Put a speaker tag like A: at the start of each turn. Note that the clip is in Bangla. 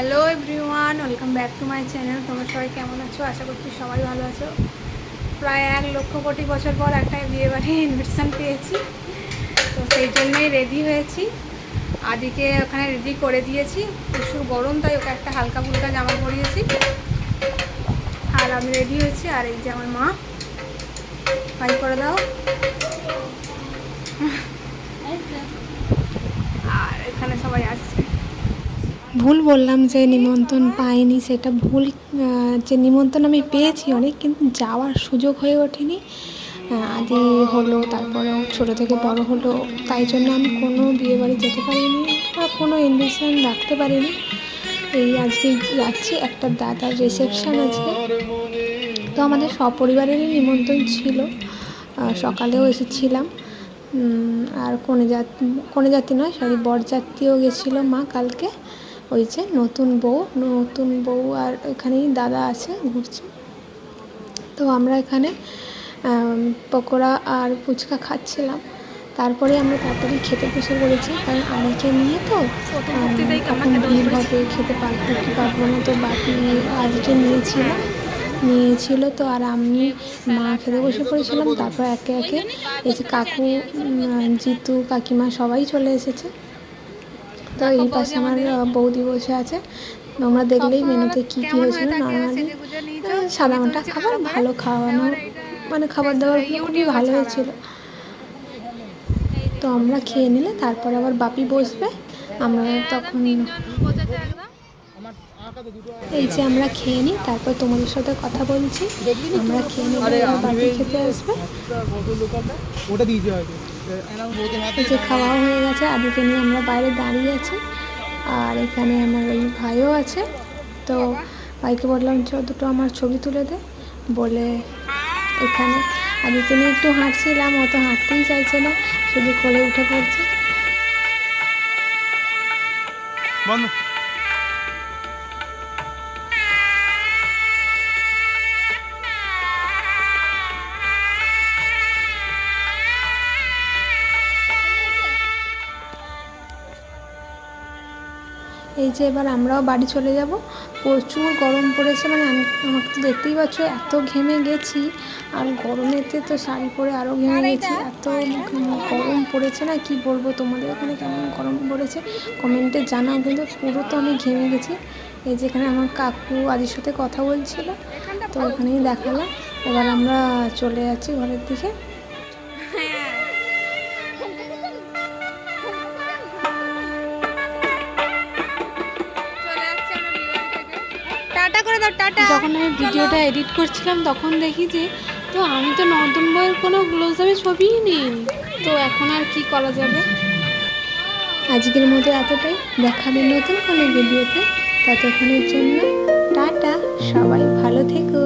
A: Hello everyone welcome back to my channel তোমরা সবাই কেমন আছো? আশা করছি সবাই ভালো আছো। প্রায় এক লক্ষ কোটি বছর পর একটা বিয়ে বাড়ি ইনভিটেশন পেয়েছি। তো সেই জন্যই রেডি হয়েছি। আদিকে ওখানে রেডি করে দিয়েছি। প্রচুর গরম, তাই ওকে একটা হালকা ফুলকা জামা পরিয়েছি। আর আমি রেডি হয়েছি, আর এই যে আমার মা। বাই করে দাও। আর এখানে সবাই আসছে ভুল বললাম যে নিমন্ত্রণ পাইনি, সেটা ভুল যে নিমন্ত্রণ আমি পেয়েছি অনেক, কিন্তু যাওয়ার সুযোগ হয়ে ওঠেনি। আদি হলো তারপরে ছোটো থেকে বড় হলো, তাই জন্য আমি কোনো বিয়েবাড়ি যেতে পারিনি বা কোনো ইনভিটেশন রাখতে পারিনি। এই আজকে যাচ্ছি, একটা দাদার রিসেপশান আজকে। তো আমাদের সপরিবারেরই নিমন্ত্রণ ছিল। সকালেও এসেছিলাম। আর কনে জাতি কনে জাতি নয় সরি বরযাত্রীও গেছিল মা কালকে। ওই যে নতুন বউ নতুন বউ আর এখানেই দাদা আছে ঘুরছে। তো আমরা এখানে পকোড়া আর ফুচকা খাচ্ছিলাম। তারপরে আমরা তাড়াতাড়ি খেতে বসে পড়েছি কারণ আমিকে নিয়ে তো ভিড় হবে খেতে পারব কি পারব না তো বাকি আজকে নিয়েছিলাম নিয়েছিল তো আর আমি মা খেতে বসে পড়েছিলাম তারপর একে একে এই যে কাকু জিতু কাকিমা সবাই চলে এসেছে। তো এই পাশে আমার বৌদি বসে আছে। তোমরা দেখলেই মেনুতে কি কি হয়েছিল নর্মালি সাদা খাবার ভালো খাওয়ানো মানে খাবার দাবার খুবই ভালো হয়েছিল। তো আমরা খেয়ে নিলে তারপর আবার বাপি বসবে। আমরা তখন এই যে আমরা খেয়ে নিই তারপর তোমাদের সাথে কথা বলছি। আমরা খেয়ে নিলে এবার বাপি খেতে আসবে।
B: ওটা
A: এই যে খাওয়া হয়ে গেছে, আদিকে নিয়ে আমরা বাইরে দাঁড়িয়ে আছি। আর এখানে আমার ওই ভাইও আছে। তো ভাইকে বললাম, চ, দুটো আমার ছবি তুলে দে। বলে এখানে আদিকে নিয়ে একটু হাঁটছিলাম অত হাঁটতেই চাইছে না, শুধু কোলে উঠে পড়ছে।
B: বন্ধ
A: এই যে এবার আমরাও বাড়ি চলে যাব। প্রচুর গরম পড়েছে মানে আমি আমাকে তো দেখতেই পাচ্ছ এত ঘেমে গেছি। আর গরমেতে তো শাড়ি পরে আরও ঘেমে গেছি এত গরম পড়েছে না কি বলব তোমাদের ওখানে কেমন গরম পড়েছে? কমেন্টে জানাও কিন্তু পুরো তো আমি ঘেমে গেছি। এই যেখানে আমার কাকু আদির সাথে কথা বলছিল তো ওখানেই দেখালাম। এবার আমরা চলে যাচ্ছি ঘরের দিকে।
C: টাটা করে দাও, টাটা।
A: যখন আমি ভিডিওটা এডিট করছিলাম, তখন দেখি যে, তো আমি তো নর্দন বইয়ের কোনো গ্লোজাবে ছবিই নেই তো এখন আর কি করা যাবে? আজকের মতো এতটাই। দেখাবে নতুন কোনো ভিডিওতে। ততক্ষণের জন্য টাটা, সবাই ভালো থেকো।